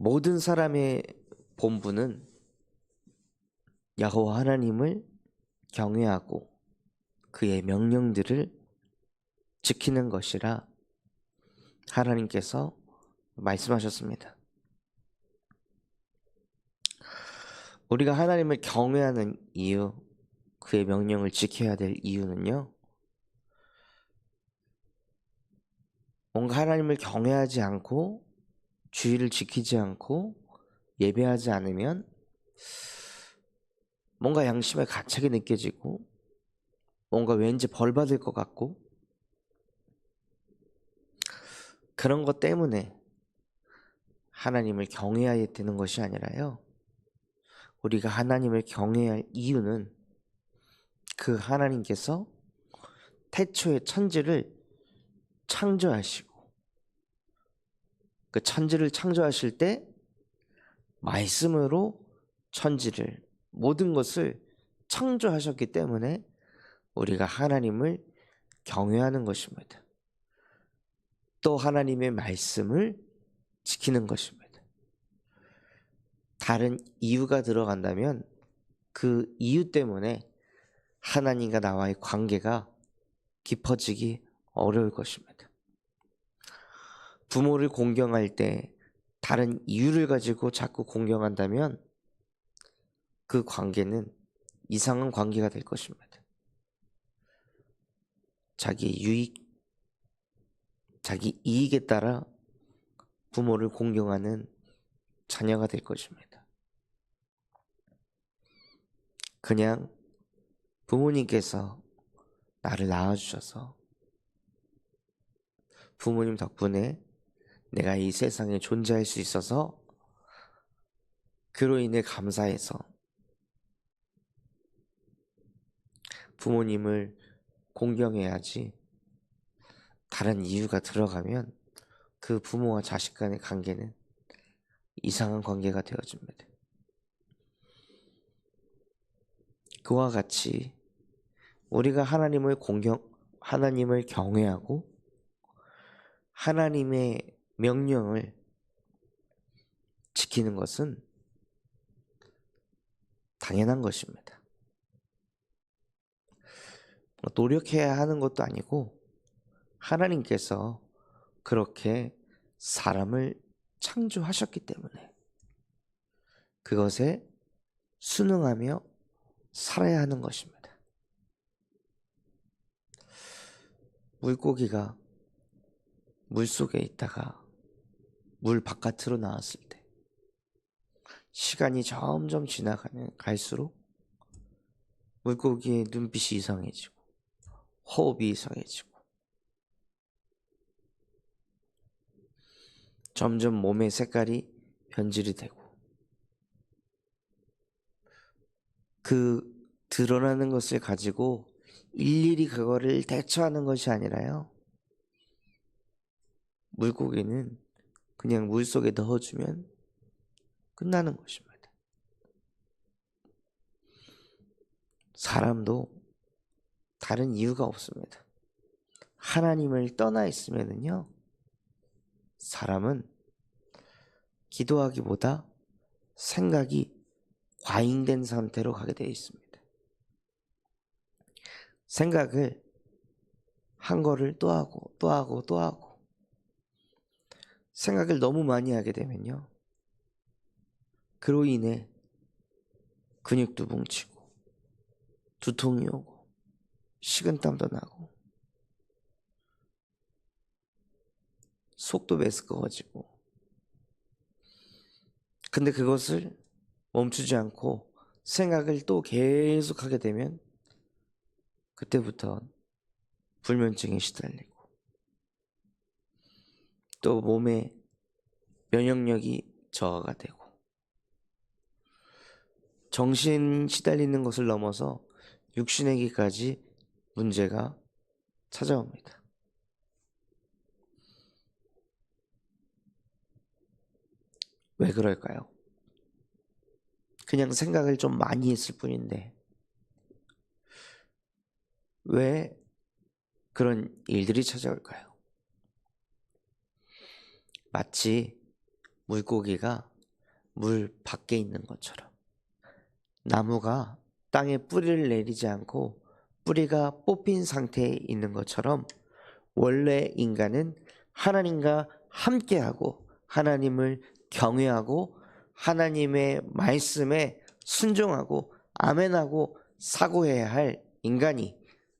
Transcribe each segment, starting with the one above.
모든 사람의 본분은 여호와 하나님을 경외하고 그의 명령들을 지키는 것이라 하나님께서 말씀하셨습니다. 우리가 하나님을 경외하는 이유, 그의 명령을 지켜야 될 이유는요. 뭔가 하나님을 경외하지 않고 주의를 지키지 않고 예배하지 않으면 뭔가 양심에 가책이 느껴지고 뭔가 왠지 벌 받을 것 같고 그런 것 때문에 하나님을 경외해야 되는 것이 아니라요. 우리가 하나님을 경외할 이유는 그 하나님께서 태초의 천지를 창조하시고 그 천지를 창조하실 때 말씀으로 천지를 모든 것을 창조하셨기 때문에 우리가 하나님을 경외하는 것입니다. 또 하나님의 말씀을 지키는 것입니다. 다른 이유가 들어간다면 그 이유 때문에 하나님과 나와의 관계가 깊어지기 어려울 것입니다. 부모를 공경할 때 다른 이유를 가지고 자꾸 공경한다면 그 관계는 이상한 관계가 될 것입니다. 자기 유익, 자기 이익에 따라 부모를 공경하는 자녀가 될 것입니다. 그냥 부모님께서 나를 낳아주셔서 부모님 덕분에 내가 이 세상에 존재할 수 있어서 그로 인해 감사해서 부모님을 공경해야지 다른 이유가 들어가면 그 부모와 자식 간의 관계는 이상한 관계가 되어집니다. 그와 같이 우리가 하나님을 공경, 하나님을 경외하고 하나님의 명령을 지키는 것은 당연한 것입니다. 뭐 노력해야 하는 것도 아니고 하나님께서 그렇게 사람을 창조하셨기 때문에 그것에 순응하며 살아야 하는 것입니다. 물고기가 물 속에 있다가 물 바깥으로 나왔을 때 시간이 점점 지나가면 갈수록 물고기의 눈빛이 이상해지고 호흡이 이상해지고 점점 몸의 색깔이 변질이 되고 그 드러나는 것을 가지고 일일이 그거를 대처하는 것이 아니라요. 물고기는 그냥 물 속에 넣어주면 끝나는 것입니다. 사람도 다른 이유가 없습니다. 하나님을 떠나 있으면은요, 사람은 기도하기보다 생각이 과잉된 상태로 가게 되어 있습니다. 생각을 한 거를 또 하고 또 하고 또 하고 생각을 너무 많이 하게 되면요. 그로 인해 근육도 뭉치고 두통이 오고 식은땀도 나고 속도 메스꺼워지고 근데 그것을 멈추지 않고 생각을 또 계속 하게 되면 그때부터 불면증에 시달리고 또 몸의 면역력이 저하가 되고 정신 시달리는 것을 넘어서 육신에게까지 문제가 찾아옵니다. 왜 그럴까요? 그냥 생각을 좀 많이 했을 뿐인데 왜 그런 일들이 찾아올까요? 마치 물고기가 물 밖에 있는 것처럼. 나무가 땅에 뿌리를 내리지 않고 뿌리가 뽑힌 상태에 있는 것처럼 원래 인간은 하나님과 함께하고 하나님을 경외하고 하나님의 말씀에 순종하고 아멘하고 사고해야 할 인간이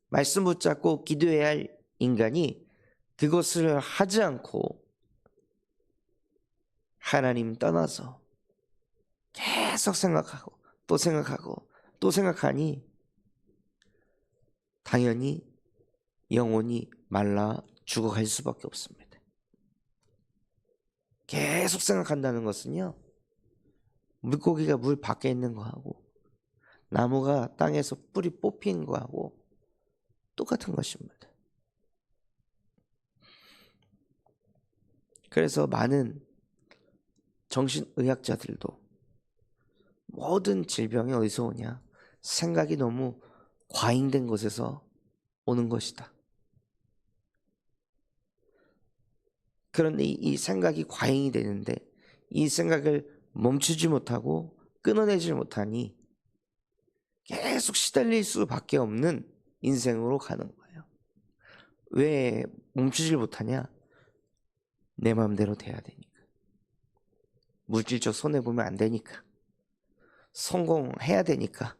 말씀 붙잡고 기도해야 할 인간이 그것을 하지 않고 하나님 떠나서 계속 생각하고 또 생각하고 또 생각하니 당연히 영혼이 말라 죽어갈 수밖에 없습니다. 계속 생각한다는 것은요, 물고기가 물 밖에 있는 거하고 나무가 땅에서 뿌리 뽑힌 거하고 똑같은 것입니다. 그래서 많은 정신의학자들도 모든 질병이 어디서 오냐? 생각이 너무 과잉된 곳에서 오는 것이다. 그런데 이, 이 생각이 과잉이 되는데 이 생각을 멈추지 못하고 끊어내지 못하니 계속 시달릴 수밖에 없는 인생으로 가는 거예요. 왜 멈추질 못하냐? 내 마음대로 돼야 되니까. 물질적 손해 보면 안 되니까. 성공해야 되니까.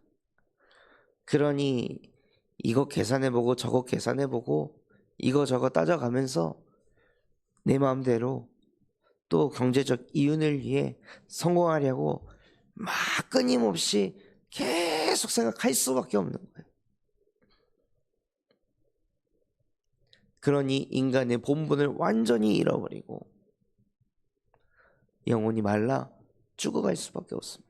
그러니 이거 계산해 보고 저거 계산해 보고 이거 저거 따져가면서 내 마음대로 또 경제적 이윤을 위해 성공하려고 막 끊임없이 계속 생각할 수밖에 없는 거예요. 그러니 인간의 본분을 완전히 잃어버리고 영혼이 말라 죽어갈 수밖에 없습니다.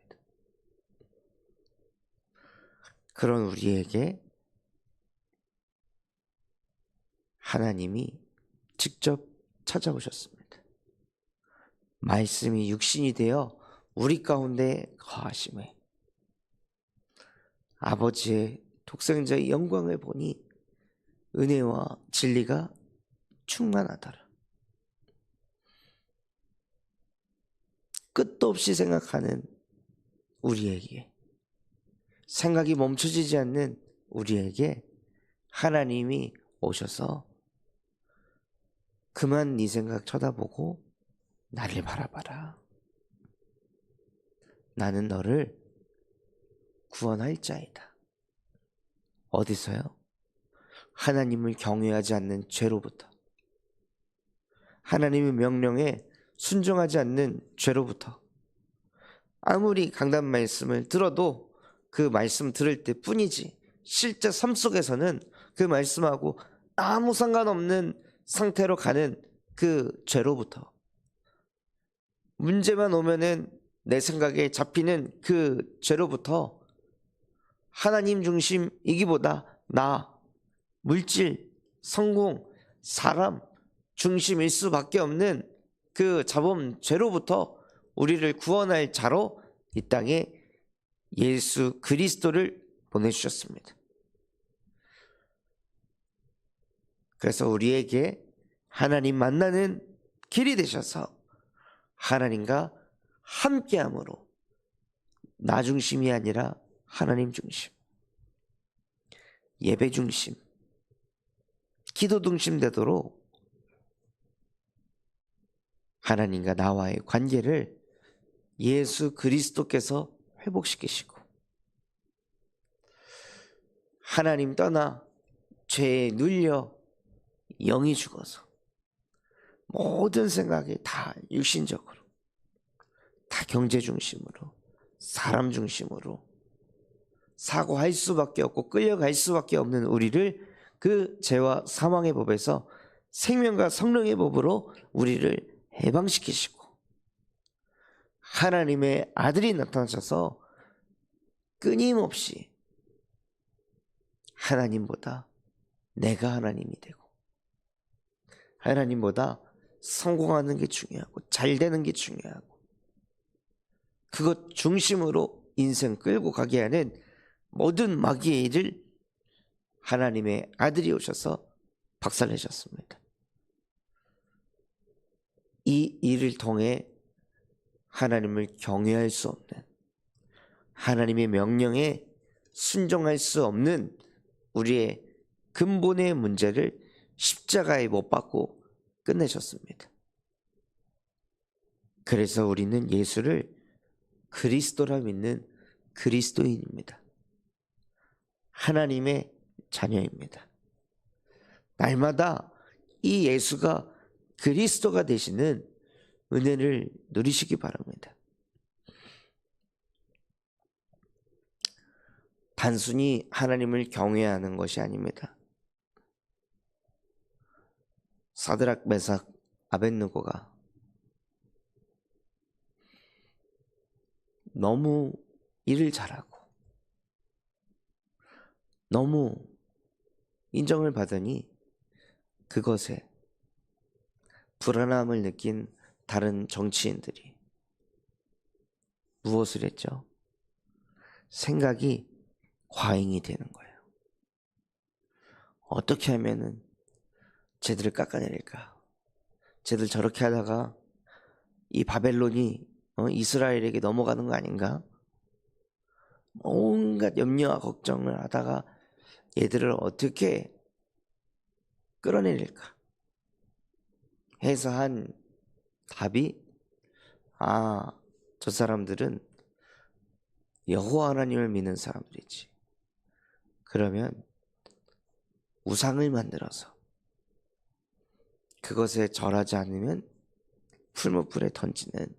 그런 우리에게 하나님이 직접 찾아오셨습니다. 말씀이 육신이 되어 우리 가운데 거하심에 아버지의 독생자의 영광을 보니 은혜와 진리가 충만하더라. 끝도 없이 생각하는 우리에게 생각이 멈춰지지 않는 우리에게 하나님이 오셔서 그만 네 생각 쳐다보고 나를 바라봐라. 나는 너를 구원할 자이다. 어디서요? 하나님을 경외하지 않는 죄로부터. 하나님의 명령에 순종하지 않는 죄로부터. 아무리 강단 말씀을 들어도 그 말씀 들을 때 뿐이지, 실제 삶 속에서는 그 말씀하고 아무 상관없는 상태로 가는 그 죄로부터. 문제만 오면은 내 생각에 잡히는 그 죄로부터 하나님 중심이기보다 나, 물질, 성공, 사람 중심일 수밖에 없는 그 자범 죄로부터 우리를 구원할 자로 이 땅에 예수 그리스도를 보내주셨습니다. 그래서 우리에게 하나님 만나는 길이 되셔서 하나님과 함께함으로 나 중심이 아니라 하나님 중심, 예배 중심, 기도 중심 되도록 하나님과 나와의 관계를 예수 그리스도께서 회복시키시고 하나님 떠나 죄에 눌려 영이 죽어서 모든 생각이 다 육신적으로 다 경제 중심으로 사람 중심으로 사고할 수밖에 없고 끌려갈 수밖에 없는 우리를 그 죄와 사망의 법에서 생명과 성령의 법으로 우리를 해방시키시고 하나님의 아들이 나타나셔서 끊임없이 하나님보다 내가 하나님이 되고 하나님보다 성공하는 게 중요하고 잘 되는 게 중요하고 그것 중심으로 인생 끌고 가게 하는 모든 마귀의 일을 하나님의 아들이 오셔서 박살내셨습니다. 이 일을 통해 하나님을 경외할 수 없는 하나님의 명령에 순종할 수 없는 우리의 근본의 문제를 십자가에 못 박고 끝내셨습니다. 그래서 우리는 예수를 그리스도라 믿는 그리스도인입니다. 하나님의 자녀입니다. 날마다 이 예수가 그리스도가 되시는 은혜를 누리시기 바랍니다. 단순히 하나님을 경외하는 것이 아닙니다. 사드락 메삭 아벤누고가 너무 일을 잘하고 너무 인정을 받으니 그것에 불안함을 느낀 다른 정치인들이 무엇을 했죠? 생각이 과잉이 되는 거예요. 어떻게 하면은 쟤들을 깎아내릴까? 쟤들 저렇게 하다가 이 바벨론이 어, 이스라엘에게 넘어가는 거 아닌가? 온갖 염려와 걱정을 하다가 얘들을 어떻게 끌어내릴까? 해서 한 답이 아, 저 사람들은 여호와 하나님을 믿는 사람들이지. 그러면 우상을 만들어서 그것에 절하지 않으면 풀무불에 던지는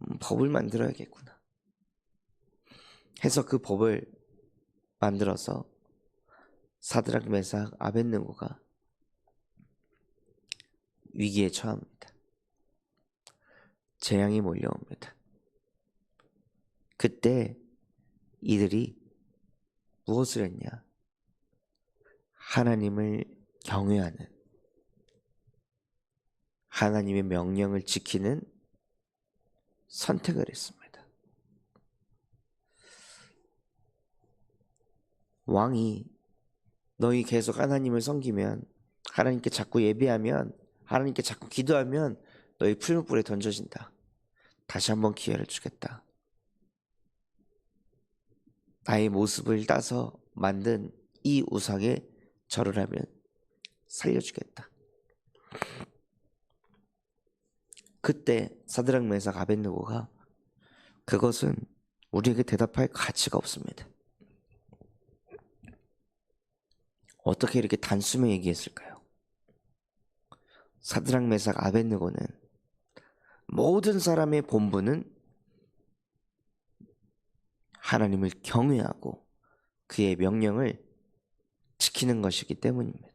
음, 법을 만들어야겠구나. 해서 그 법을 만들어서 사드락 메삭 아벤느고가 위기에 처합니다. 재앙이 몰려옵니다. 그때 이들이 무엇을 했냐? 하나님을 경외하는 하나님의 명령을 지키는 선택을 했습니다. 왕이 너희 계속 하나님을 섬기면 하나님께 자꾸 예배하면 하나님께 자꾸 기도하면 너희 풀무불에 던져진다. 다시 한번 기회를 주겠다. 나의 모습을 따서 만든 이 우상에 절을 하면 살려주겠다. 그때 사드락 메삭 아벤느고가 그것은 우리에게 대답할 가치가 없습니다. 어떻게 이렇게 단숨에 얘기했을까요? 사드락 메삭 아벤느고는 모든 사람의 본분은 하나님을 경외하고 그의 명령을 지키는 것이기 때문입니다.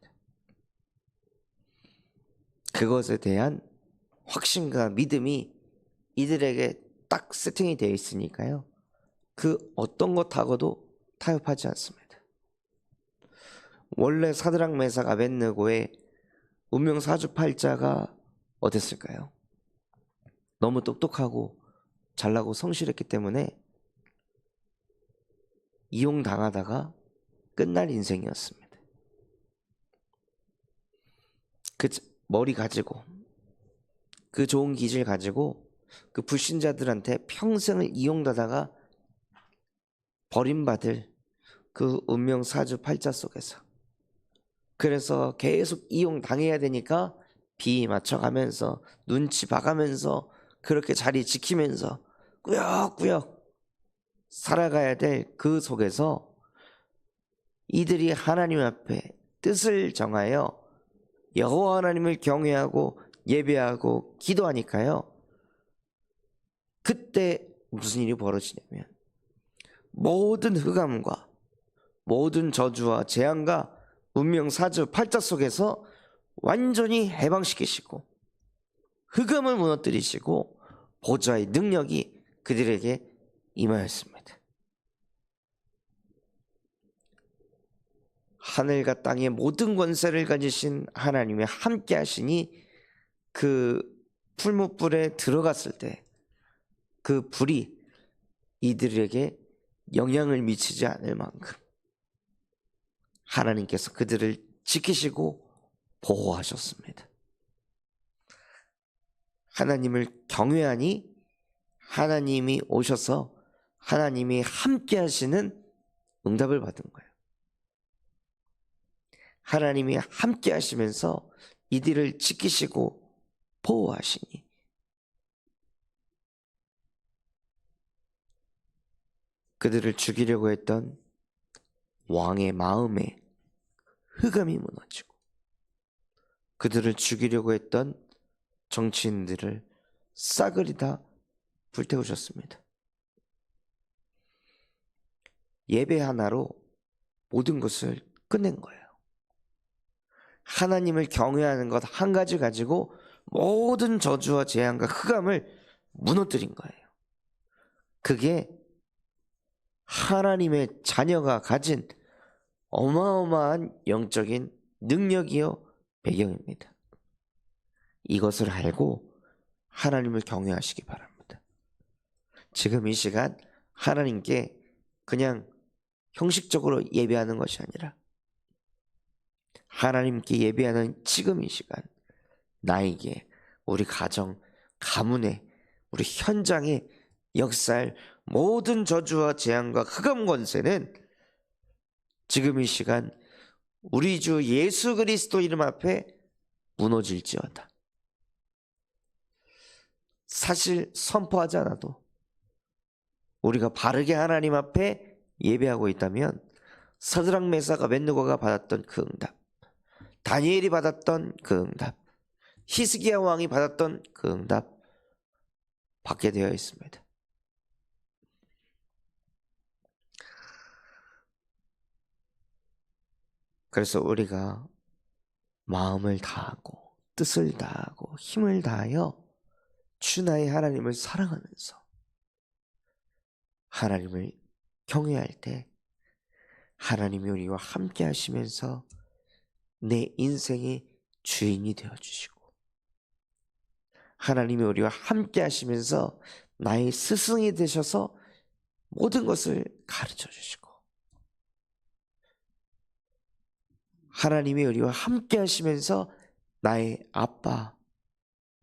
그것에 대한 확신과 믿음이 이들에게 딱 세팅이 되어 있으니까요. 그 어떤 것하고도 타협하지 않습니다. 원래 사드락 메삭 아벤느고의 운명 사주팔자가 어땠을까요? 너무 똑똑하고 잘나고 성실했기 때문에 이용당하다가 끝날 인생이었습니다. 그 머리 가지고 그 좋은 기질 가지고 그 불신자들한테 평생을 이용하다가 버림받을 그 운명 사주 팔자 속에서 그래서 계속 이용 당해야 되니까 비 맞춰가면서 눈치 봐가면서 그렇게 자리 지키면서 꾸역꾸역 살아가야 될 그 속에서 이들이 하나님 앞에 뜻을 정하여 여호와 하나님을 경외하고 예배하고 기도하니까요. 그때 무슨 일이 벌어지냐면 모든 흑암과 모든 저주와 재앙과 운명 사주 팔자 속에서 완전히 해방시키시고 흑암을 무너뜨리시고 보좌의 능력이 그들에게 임하였습니다. 하늘과 땅의 모든 권세를 가지신 하나님의 함께 하시니 그 풀무불에 들어갔을 때 그 불이 이들에게 영향을 미치지 않을 만큼 하나님께서 그들을 지키시고 보호하셨습니다. 하나님을 경외하니 하나님이 오셔서 하나님이 함께 하시는 응답을 받은 거예요. 하나님이 함께 하시면서 이들을 지키시고 보호하시니 그들을 죽이려고 했던 왕의 마음에 흑암이 무너지고 그들을 죽이려고 했던 정치인들을 싸그리 다 불태우셨습니다. 예배 하나로 모든 것을 끝낸 거예요. 하나님을 경외하는 것 한 가지 가지고 모든 저주와 재앙과 흑암을 무너뜨린 거예요. 그게 하나님의 자녀가 가진 어마어마한 영적인 능력이요 배경입니다. 이것을 알고 하나님을 경외하시기 바랍니다. 지금 이 시간 하나님께 그냥 형식적으로 예배하는 것이 아니라 하나님께 예배하는 지금 이 시간 나에게 우리 가정 가문에 우리 현장에 역사할 모든 저주와 재앙과 흑암 권세는 지금 이 시간 우리 주 예수 그리스도 이름 앞에 무너질지어다. 사실 선포하지 않아도 우리가 바르게 하나님 앞에 예배하고 있다면 서드락 메사가 벤누고가 받았던 그 응답, 다니엘이 받았던 그 응답, 히스기야 왕이 받았던 그 응답 받게 되어 있습니다. 그래서 우리가 마음을 다하고 뜻을 다하고 힘을 다하여 주 나의 하나님을 사랑하면서 하나님을 경외할 때 하나님이 우리와 함께 하시면서 내 인생의 주인이 되어 주시고 하나님이 우리와 함께 하시면서 나의 스승이 되셔서 모든 것을 가르쳐 주시고 하나님이 우리와 함께 하시면서 나의 아빠,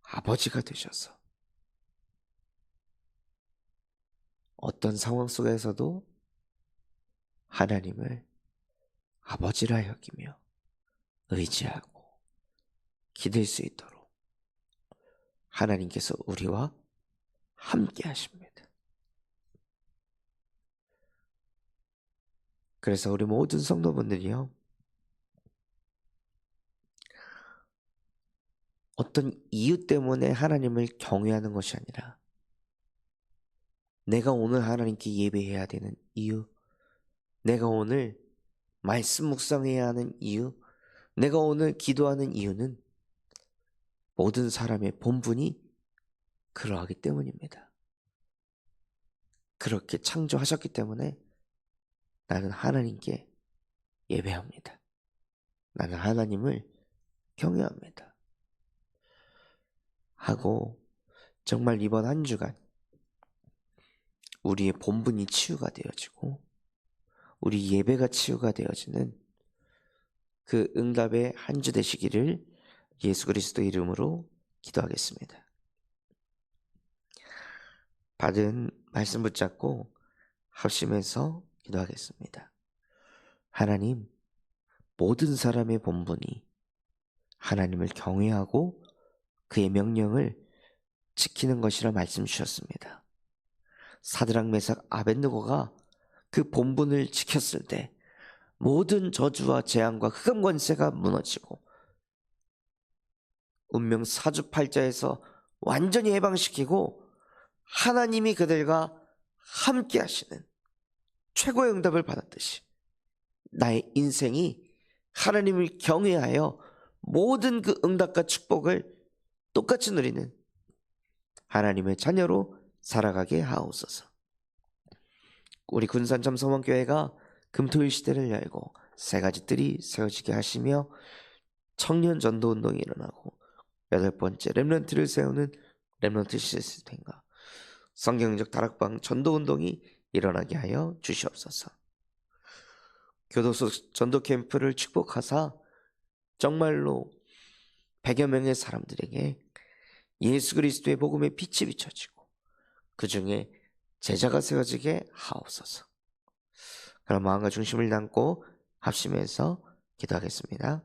아버지가 되셔서 어떤 상황 속에서도 하나님을 아버지라 여기며 의지하고 기댈 수 있도록 하나님께서 우리와 함께 하십니다. 그래서 우리 모든 성도분들이요. 어떤 이유 때문에 하나님을 경외하는 것이 아니라 내가 오늘 하나님께 예배해야 되는 이유, 내가 오늘 말씀 묵상해야 하는 이유, 내가 오늘 기도하는 이유는 모든 사람의 본분이 그러하기 때문입니다. 그렇게 창조하셨기 때문에 나는 하나님께 예배합니다. 나는 하나님을 경외합니다. 하고 정말 이번 한 주간 우리의 본분이 치유가 되어지고 우리 예배가 치유가 되어지는 그 응답의 한 주 되시기를 예수 그리스도 이름으로 기도하겠습니다. 받은 말씀 붙잡고 합심해서 기도하겠습니다. 하나님, 모든 사람의 본분이 하나님을 경외하고 그의 명령을 지키는 것이라 말씀 주셨습니다. 사드락 메삭 아벤느고가 그 본분을 지켰을 때 모든 저주와 재앙과 흑암 권세가 무너지고 운명 사주팔자에서 완전히 해방시키고 하나님이 그들과 함께 하시는 최고의 응답을 받았듯이 나의 인생이 하나님을 경외하여 모든 그 응답과 축복을 똑같이 누리는 하나님의 자녀로 살아가게 하옵소서. 우리 군산점 성원교회가 금토일 시대를 열고 세 가지 뜰이 세워지게 하시며 청년 전도 운동이 일어나고 여덟 번째 렘런트를 세우는 렘런트 시스템과 성경적 다락방 전도 운동이 일어나게 하여 주시옵소서. 교도소 전도 캠프를 축복하사 정말로 100여 명의 사람들에게 예수 그리스도의 복음의 빛이 비춰지고 그 중에 제자가 세워지게 하옵소서. 그럼 마음과 중심을 담고 합심해서 기도하겠습니다.